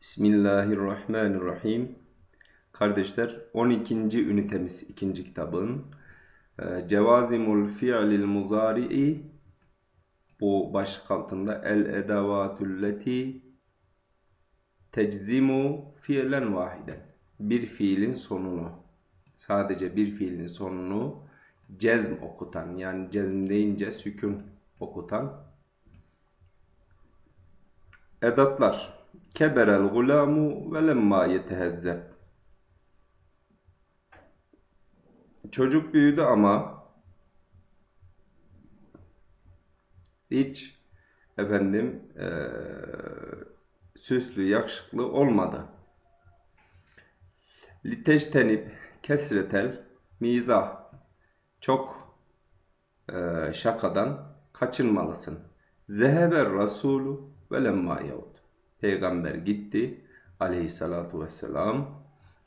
Bismillahirrahmanirrahim. Kardeşler 12. ünitemiz ikinci kitabın e, Cevazimul fi'lil muzari'i bu başlık altında el edavatülleti teczimu fiilen vahiden bir fiilin sonunu sadece bir fiilin sonunu cezm okutan yani cezm deyince sükun okutan edatlar Keberel gulamu ve lemma yetehezzeb. Çocuk büyüdü ama hiç efendim e, süslü, yakışıklı olmadı. Liteştenip kesretel mizah. Çok e, şakadan kaçınmalısın. Zeheber Rasulu ve lemma yahud. Peygamber gitti aleyhissalatu vesselam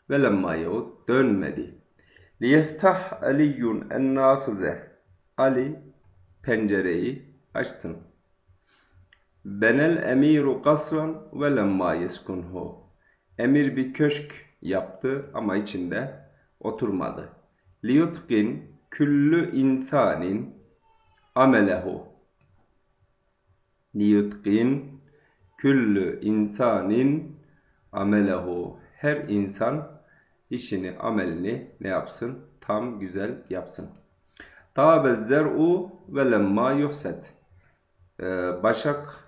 ve lemma yahut dönmedi. Liyeftah aliyyun en Ali pencereyi açsın. Benel emiru kasran ve lemma yeskunhu. Emir bir köşk yaptı ama içinde oturmadı. Liyutkin küllü insanin amelehu. Liyutkin Küllü insanin amelehu. Her insan işini, amelini ne yapsın? Tam güzel yapsın. Tabe zer'u ve lemma yuhset. Ee, başak,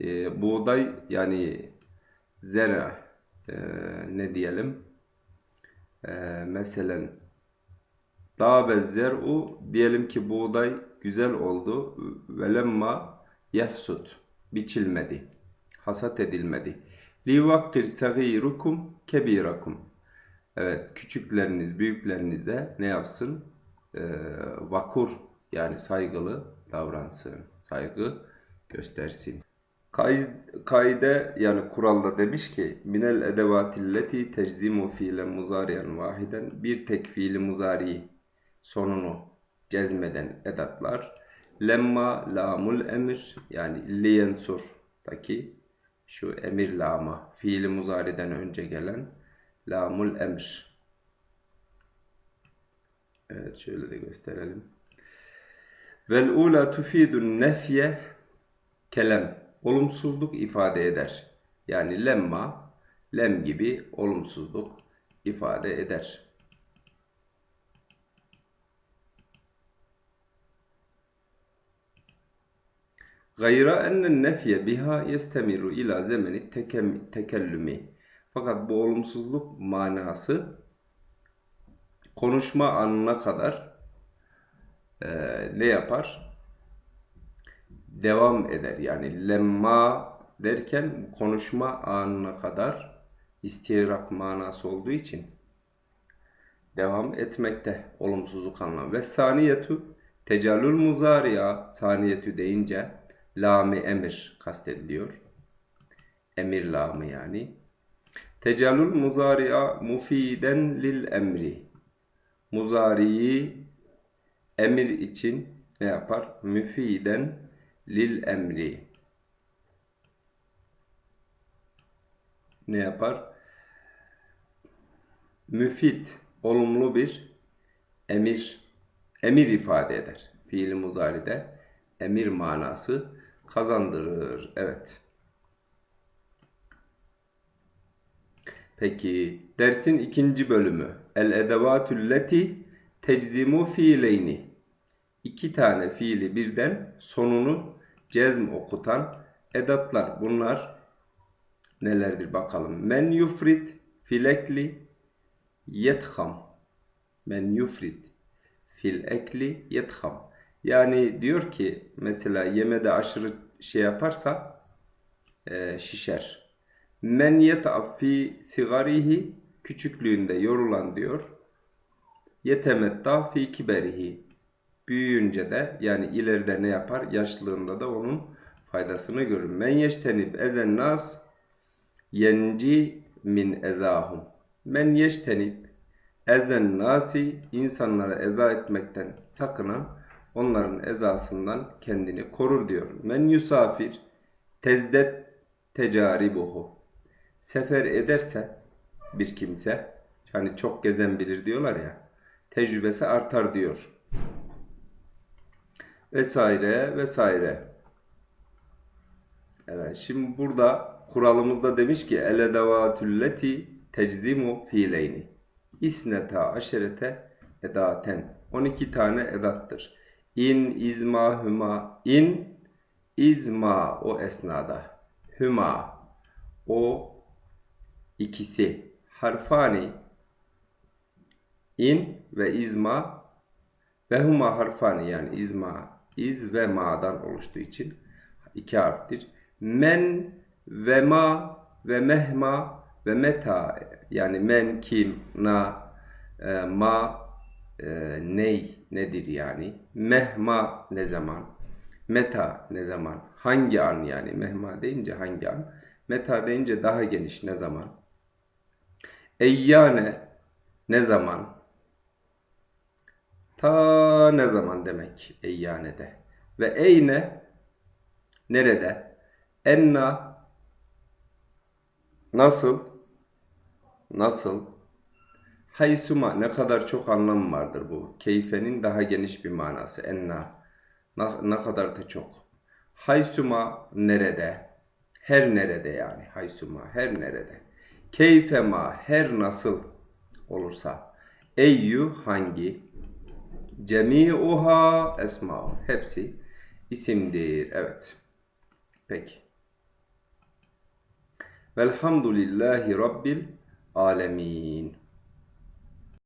e, buğday yani zera e, ne diyelim? E, mesela Tabe zer'u diyelim ki buğday güzel oldu. Ve lemma yahsut. Biçilmedi hasat edilmedi. Livakkir sagirukum kebirakum. Evet, küçükleriniz büyüklerinize ne yapsın? Ee, vakur yani saygılı davransın. Saygı göstersin. Kaide yani kuralda demiş ki minel edevatilleti teczimu fiilen muzariyen vahiden bir tek fiili muzari sonunu cezmeden edatlar lemma lamul emir yani liyensurdaki şu emir lama, fiili muzariden önce gelen lamul emr. Evet şöyle de gösterelim. Vel ula tufidun nefye kelem. Olumsuzluk ifade eder. Yani lemma, lem gibi olumsuzluk ifade eder. Gayra ennen nefye biha yestemiru ila zemeni tekellümi. Fakat bu olumsuzluk manası konuşma anına kadar e, ne yapar? Devam eder. Yani lemma derken konuşma anına kadar istirak manası olduğu için devam etmekte olumsuzluk anlamı. Ve saniyetu tecallül muzariya saniyetü deyince lami emir kastediliyor. Emir lamı yani. Tecalül muzari'a mufiden lil emri. Muzariyi emir için ne yapar? Müfiden lil emri. Ne yapar? Müfid, olumlu bir emir, emir ifade eder. Fiil muzaride emir manası kazandırır. Evet. Peki dersin ikinci bölümü. El edevatülleti teczimu fiileyni. İki tane fiili birden sonunu cezm okutan edatlar. Bunlar nelerdir bakalım. Men yufrit filekli yetham. Men yufrit fil ekli yetham. Yani diyor ki mesela yemede aşırı şey yaparsa e, şişer. Men yet'af fi sigarihi küçüklüğünde yorulan diyor. Yetemetta fi kiberihi büyüyünce de yani ileride ne yapar? Yaşlılığında da onun faydasını görür. Men yeştenib ezen nas yenci min ezahum. Men yeştenib ezen nasi insanlara eza etmekten sakınan onların ezasından kendini korur diyor. Men yusafir tezdet tecaribuhu. sefer ederse bir kimse hani çok gezen bilir diyorlar ya tecrübesi artar diyor. Vesaire vesaire. Evet şimdi burada kuralımızda demiş ki el edevatülleti teczimu fiileyni. İsneta aşerete edaten. 12 tane edattır. İn, izma, hüma. İn, izma o esnada. Hüma o ikisi. Harfani in ve izma ve huma harfani yani izma, iz ve ma'dan oluştuğu için iki harftir. Men ve ma ve mehma ve meta yani men, kim, na, e, ma, e, ney, nedir yani. Mehma ne zaman, meta ne zaman, hangi an yani. Mehma deyince hangi an, meta deyince daha geniş ne zaman. Eyyane ne zaman, ta ne zaman demek eyyanede. Ve eyne nerede, enna nasıl, nasıl, haysuma ne kadar çok anlam vardır bu. Keyfenin daha geniş bir manası. Enna ne kadar da çok. Haysuma nerede? Her nerede yani. Haysuma her nerede. Keyfema her nasıl olursa. Eyyü hangi? Cemi'uha esma. Hepsi isimdir. Evet. Peki. Velhamdülillahi Rabbil alemin.